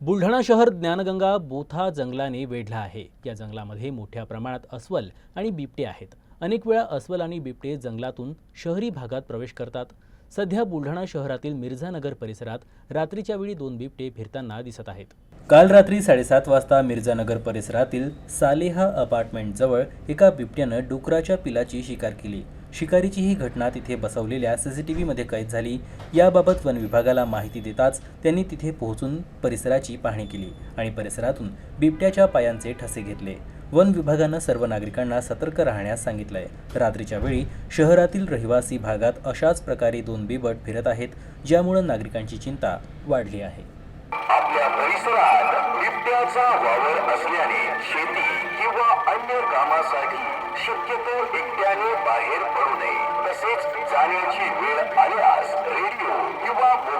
बुलढाणा शहर ज्ञानगंगा बोथा जंगलाने वेढला आहे. या जंगलामध्ये मोठ्या प्रमाणात अस्वल आणि बिबटे आहेत. अनेक वेळा अस्वल आणि बिबटे जंगलातून शहरी भागात प्रवेश करतात. सध्या बुलढाणा शहरातील मिर्झानगर परिसरात रात्रीच्या वेळी दोन बिबटे फिरताना दिसत आहेत. काल रात्री साडेसात वाजता मिर्झानगर परिसरातील सालेहा अपार्टमेंटजवळ एका बिबट्यानं डुकराच्या पिलाची शिकार केली. शिकारीची ही घटना तिथे बसवलेल्या सीसीटीव्ही मध्ये कैद झाली. याबाबत वन विभागाला माहिती देताच त्यांनी तिथे पोहोचून परिसराची पाहणी केली आणि परिसरातून बिबट्याच्या पायांचे ठसे घेतले. वन विभागानं सर्व नागरिकांना सतर्क राहण्यास सांगितलंय. रात्रीच्या वेळी शहरातील रहिवासी भागात अशाच प्रकारे दोन बिबट फिरत आहेत ज्यामुळे नागरिकांची चिंता वाढली आहे. आपल्या परिसरात बिबट्याचा वावर असल्याने शेती किंवा अन्य कामासाठी शक्यतो एकट्याने बाहेर Energy will alas radio. You are